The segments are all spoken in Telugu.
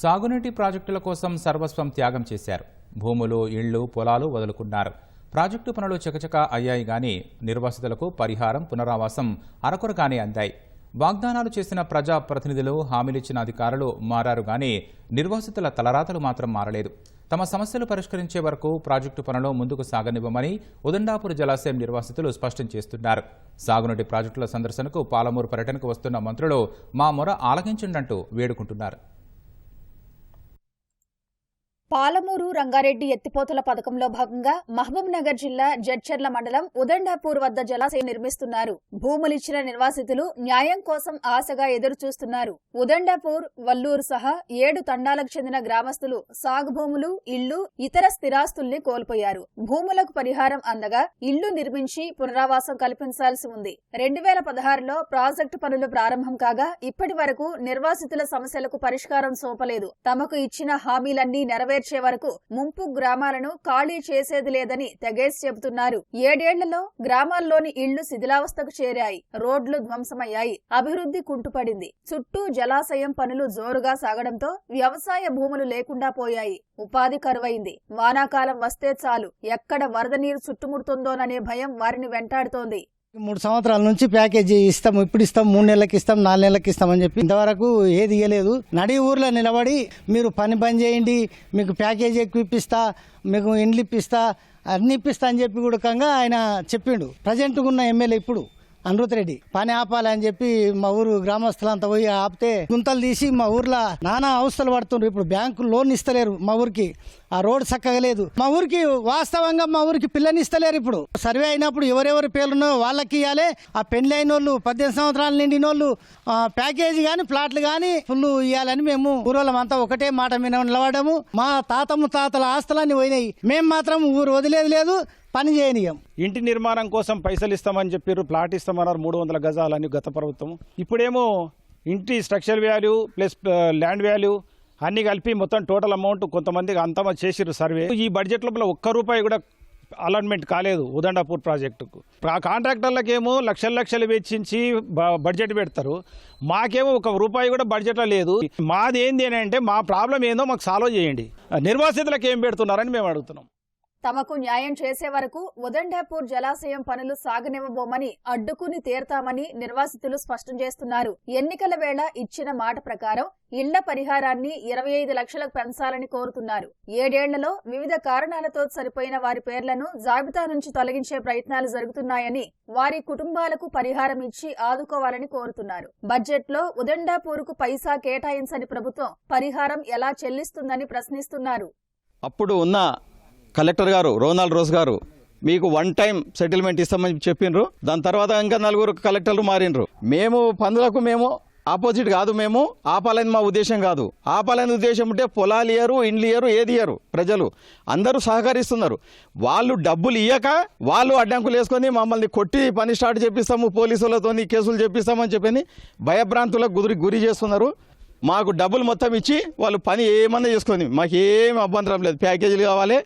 సాగునీటి ప్రాజెక్టుల కోసం సర్వస్వం త్యాగం చేశారు. భూములు ఇళ్ళు పొలాలు వదులుకున్నారు. ప్రాజెక్టు పనులు చకచకా అయ్యాయి గాని నిర్వాసితులకు పరిహారం పునరావాసం అరకొరగానే అందాయి. వాగ్దానాలు చేసిన ప్రజా ప్రతినిధులు హామీలిచ్చిన అధికారులు మారారు గాని నిర్వాసితుల తలరాతలు మాత్రం మారలేదు. తమ సమస్యలు పరిష్కరించే వరకు ప్రాజెక్టు పనులు ముందుకు సాగనివ్వమని ఉదండాపూర్ జలాశయం నిర్వాసితులు స్పష్టం చేస్తున్నారు. సాగునీటి ప్రాజెక్టుల సందర్శనకు పాలమూరు పర్యటనకు వస్తున్న మంత్రులు మా మొర ఆలకించండంటూ వేడుకుంటున్నారు. పాలమూరు రంగారెడ్డి ఎత్తిపోతల పథకంలో భాగంగా మహబూబ్ నగర్ జిల్లా జడ్చర్ల మండలం ఉదండాపూర్ వద్ద జలాశయం నిర్మిస్తున్నారు. భూములిచ్చిన నిర్వాసితులు న్యాయం కోసం ఆశగా ఎదురు చూస్తున్నారు ఉదండాపూర్ వల్లూరు సహా ఏడు తండాలకు చెందిన గ్రామస్తులు సాగు భూములు ఇళ్ళు ఇతర స్థిరాస్తుల్ని కోల్పోయారు. భూములకు పరిహారం అందగా ఇళ్ళు నిర్మించి పునరావాసం కల్పించాల్సి ఉంది. రెండు వేల పదహారులో ప్రాజెక్టు పనులు ప్రారంభం కాగా ఇప్పటి వరకు నిర్వాసితుల సమస్యలకు పరిష్కారం సోపలేదు. తమకు ఇచ్చిన హామీలన్నీ నెరవేర్చే వరకు ముంపు గ్రామాలను ఖాళీ చేసేది లేదని తెగేసి చెబుతున్నారు. ఏడేళ్ళలో గ్రామాల్లోని ఇళ్ళు శిథిలావస్థకు చేరాయి. రోడ్లు ధ్వంసమయ్యాయి. అభివృద్ధి కుంటుపడింది. చుట్టూ జలాశయం పనులు జోరుగా సాగడంతో వ్యవసాయ భూములు లేకుండా పోయాయి. ఉపాధి కరువైంది. వానాకాలం వస్తే చాలు. ఎక్కడ వరద నీరు చుట్టుముడుతుందోననే భయం వారిని వెంటాడుతోంది. మూడు సంవత్సరాల నుంచి ప్యాకేజీ ఇస్తాం ఇప్పుడు ఇస్తాం మూడు నెలలకు ఇస్తాం నాలుగు నెలలకు అని చెప్పి ఇంతవరకు ఏది ఇవ్వలేదు నడి ఊర్లో నిలబడి మీరు పని పని చేయండి మీకు ప్యాకేజీ ఎక్కువ ఇప్పిస్తా మీకు ఇండ్లు ఇప్పిస్తా అన్ని ఇప్పిస్తా అని చెప్పి కూడా ఆయన చెప్పిండు. ప్రజెంట్గా ఉన్న ఎమ్మెల్యే ఇప్పుడు. అనిరుత్ రెడ్డి పని ఆపాలని చెప్పి మా ఊరు గ్రామస్తులంతా పోయి ఆపితే గుంతలు తీసి మా ఊర్లో నానా అవస్థలు పడుతుండ్రు. ఇప్పుడు బ్యాంకు లోన్ ఇస్తలేరు మా ఊరికి. ఆ రోడ్ చక్కగా లేదు. మా ఊరికి వాస్తవంగా మా ఊరికి పిల్లని ఇస్తలేరు ఇప్పుడు. సర్వే అయినప్పుడు ఎవరెవరి పేర్లున్నాయో వాళ్ళకి ఇవ్వాలి ఆ పెళ్ళి అయిన వాళ్ళు పద్దెనిమిది సంవత్సరాలు నిండిన వాళ్ళు ప్యాకేజీ కానీ ప్లాట్లు కానీ ఫుల్ ఇవ్వాలని మేము ఊరోళ్ళం అంతా ఒకటే మాట మీద నిలబడము మా తాత ముత్తాతల ఆస్తులన్నీ పోయినాయి. మేము మాత్రం ఊరు వదిలేదు లేదు. పని చేయనియం. ఇంటి నిర్మాణం కోసం పైసలు ఇస్తామని చెప్పారు ప్లాట్ ఇస్తామన్నారు మూడు వందల గజాలని గత ప్రభుత్వం ఇప్పుడేమో ఇంటి structure value plus land value అన్ని కలిపి మొత్తం టోటల్ అమౌంట్ కొంతమందికి అంతా చేసిర్రు సర్వే. ఈ బడ్జెట్ లోపల ఒక్క రూపాయి కూడా అలాట్మెంట్ కాలేదు ఉదండాపూర్ ప్రాజెక్టుకు. ఆ కాంట్రాక్టర్లకేమో లక్షల లక్షలు వెచ్చించి బ- బడ్జెట్ పెడతారు. మాకేమో ఒక రూపాయి కూడా బడ్జెట్లో లేదు. మాది ఏంది అని అంటే మా ప్రాబ్లం ఏందో మాకు సాల్వ్ చేయండి. నిర్వాసితులకు ఏం పెడుతున్నారని మేము అడుగుతున్నాం. తమకు న్యాయం చేసే వరకు ఉదండాపూర్ జలాశయం పనులు సాగనివ్వబోమని అడ్డుకుని తీరతామని నిర్వాసితులు స్పష్టం చేస్తున్నారు. ఎన్నికల వేళ ఇచ్చిన మాట ప్రకారం ఇళ్ళ పరిహారాన్ని ఇరవై ఐదు లక్షలకు పెంచాలని కోరుతున్నారు. ఏడేళ్ళలో వివిధ కారణాలతో సరిపోయిన వారి పేర్లను జాబితా నుంచి తొలగించే ప్రయత్నాలు జరుగుతున్నాయని వారి కుటుంబాలకు పరిహారం ఇచ్చి ఆదుకోవాలని కోరుతున్నారు. బడ్జెట్లో ఉదండాపూర్కు పైసా కేటాయించని ప్రభుత్వం పరిహారం ఎలా చెల్లిస్తుందని ప్రశ్నిస్తున్నారు. అప్పుడు ఉన్న కలెక్టర్ గారు రోనాల్డ్ రోజ్ గారు మీకు వన్ టైం సెటిల్మెంట్ ఇస్తామని చెప్పిండ్రు దాని తర్వాత ఇంకా నలుగురు కలెక్టర్లు మారిండ్రు మేము పందులకు మేము ఆపోజిట్ కాదు మేము ఆపాలని మా ఉద్దేశం కాదు. ఆపాలని ఉద్దేశం ఉంటే పొలాలు ఇయ్యరు ఇండ్లు ఇయ్యరు ఏది ఇయ్యరు ప్రజలు. అందరూ సహకరిస్తున్నారు. వాళ్ళు డబ్బులు ఇయ్యక వాళ్ళు అడ్డంకులు వేసుకొని మమ్మల్ని కొట్టి పని స్టార్ట్ చేపిస్తాము పోలీసులతో కేసులు చేపిస్తామని చెప్పని భయభ్రాంతులకు గురి గురి చేస్తున్నారు. మాకు డబ్బులు మొత్తం ఇచ్చి వాళ్ళు పని ఏమన్నా చేసుకొని మాకు ఏం అభ్యంతరం లేదు. ప్యాకేజీలు కావాలి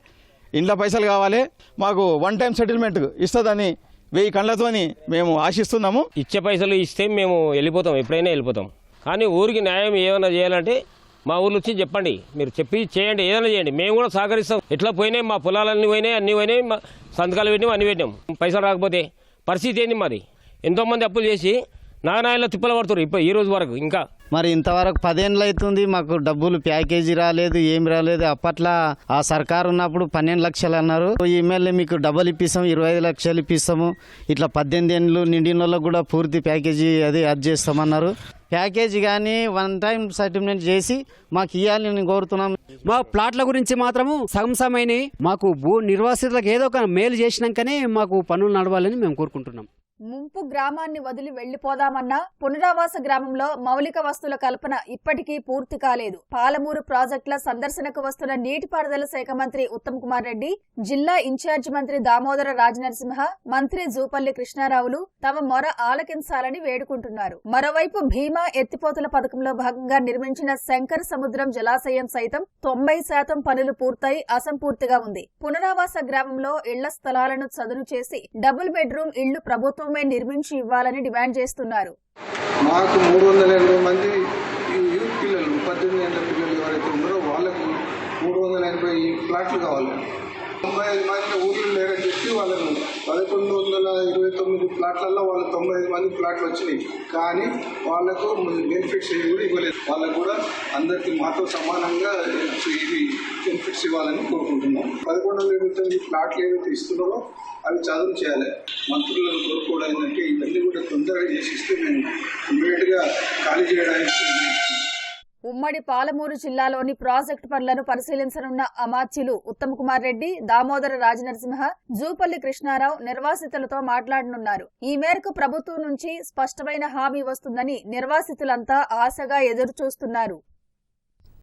ఇంట్లో పైసలు కావాలి మాకు వన్ టైం సెటిల్మెంట్ ఇస్తుందని వెయ్యి కళ్ళతోని మేము ఆశిస్తున్నాము. ఇచ్చే పైసలు ఇస్తే మేము వెళ్ళిపోతాం ఎప్పుడైనా వెళ్ళిపోతాం. కానీ ఊరికి న్యాయం ఏమైనా చేయాలంటే మా ఊర్లో వచ్చి చెప్పండి. మీరు చెప్పి చేయండి ఏదైనా చేయండి. మేము కూడా సహకరిస్తాం. ఎట్లా పోయినాయి మా పొలాలన్నీ పోయినాయి అన్నీ పోయినాయి మా సంతకాలు పెట్టినాం అన్నీ పెట్టినాం. పైసలు రాకపోతే పరిస్థితి ఏంది మాది ఎంతోమంది అప్పులు చేసి నానాయలో తిప్పలు పడుతున్నారు. ఇప్పుడు ఈ రోజు వరకు ఇంకా. మరి ఇంతవరకు పదేళ్ళు అవుతుంది. మాకు డబ్బులు ప్యాకేజీ రాలేదు ఏం రాలేదు. అప్పట్లో ఆ సర్కారు ఉన్నప్పుడు పన్నెండు లక్షలు అన్నారు. ఈ ఎమ్మెల్యే మీకు డబ్బులు ఇప్పిస్తాం ఇరవై ఐదు లక్షలు ఇప్పిస్తాము. ఇట్లా పద్దెనిమిది ఏళ్ళు నిండిన వాళ్ళకు కూడా పూర్తి ప్యాకేజీ అది అది చేస్తామన్నారు. ప్యాకేజీ కానీ వన్ టైం సెటిల్మెంట్ చేసి మాకు ఇవ్వాలని కోరుతున్నాం. మా ప్లాట్ల గురించి మాత్రము సగం మాకు భూ నిర్వాసితులకు ఏదో ఒక మేలు చేసినాకనే మాకు పనులు నడవాలని మేము కోరుకుంటున్నాం. ముంపు గ్రామాన్ని వదిలి వెళ్ళిపోదామన్నా పునరావాస గ్రామంలో మౌలిక వస్తువుల కల్పన ఇప్పటికీ పూర్తి కాలేదు. పాలమూరు ప్రాజెక్టుల సందర్శనకు వస్తున్న నీటిపారుదల శాఖ మంత్రి ఉత్తమ్ కుమార్ రెడ్డి జిల్లా ఇన్ఛార్జ్ మంత్రి దామోదర రాజనరసింహ మంత్రి జూపల్లి కృష్ణారావులు తమ మొర ఆలకించాలని వేడుకుంటున్నారు. మరోవైపు భీమా ఎత్తిపోతల పథకంలో భాగంగా నిర్మించిన శంకర సముద్రం జలాశయం సైతం తొంభై శాతం పనులు పూర్తయి అసంపూర్తిగా ఉంది. పునరావాస గ్రామంలో ఇళ్ళ స్థలాలను చదును చేసి డబుల్ బెడ్రూమ్ ఇళ్ళు ప్రభుత్వం గవర్నమెంట్ నిర్మించి ఇవ్వాలని డిమాండ్ చేస్తున్నారు. మాకు మూడు వందల ఎనభై మంది యూత్ పిల్లలు పద్దెనిమిది ఏళ్ళ పిల్లలు ఎవరైతే ఉన్నారో వాళ్ళకు మూడు వందల ఎనభై ఫ్లాట్లు కావాలి. తొంభై ఐదు మంది ఊర్లు లేరని చెప్పి వాళ్ళను పదకొండు వందల ఇరవై తొమ్మిది ప్లాట్లలో వాళ్ళు తొంభై ఐదు మంది ప్లాట్లు వచ్చినాయి. కానీ వాళ్ళకు బెనిఫిట్స్ ఏవి కూడా ఇవ్వలేదు. వాళ్ళకు కూడా అందరికీ మాతో సమానంగా ఇవి బెనిఫిట్స్ ఇవ్వాలని కోరుకుంటున్నాం. పదకొండు వందల ఇరవై తొమ్మిది ప్లాట్లు ఏవైతే ఇస్తున్నారో అవి చదువు చేయాలి. మంత్రులను కోరుకోవడం ఏంటంటే ఇవన్నీ కూడా తొందరగా చేసి ఇస్తే మేము ఇమ్మీడియట్గా ఖాళీ చేయడానికి ఉమ్మడి పాలమూరు జిల్లాలోని ప్రాజెక్టు పనులను పరిశీలించనున్న అమాత్యులు ఉత్తమ్ కుమార్ రెడ్డి దామోదర రాజనరసింహ జూపల్లి కృష్ణారావు నిర్వాసితులతో మాట్లాడనున్నారు. ఈ మేరకు ప్రభుత్వం నుంచి స్పష్టమైన హామీ వస్తుందని నిర్వాసితులంతా ఆశగా ఎదురుచూస్తున్నారు.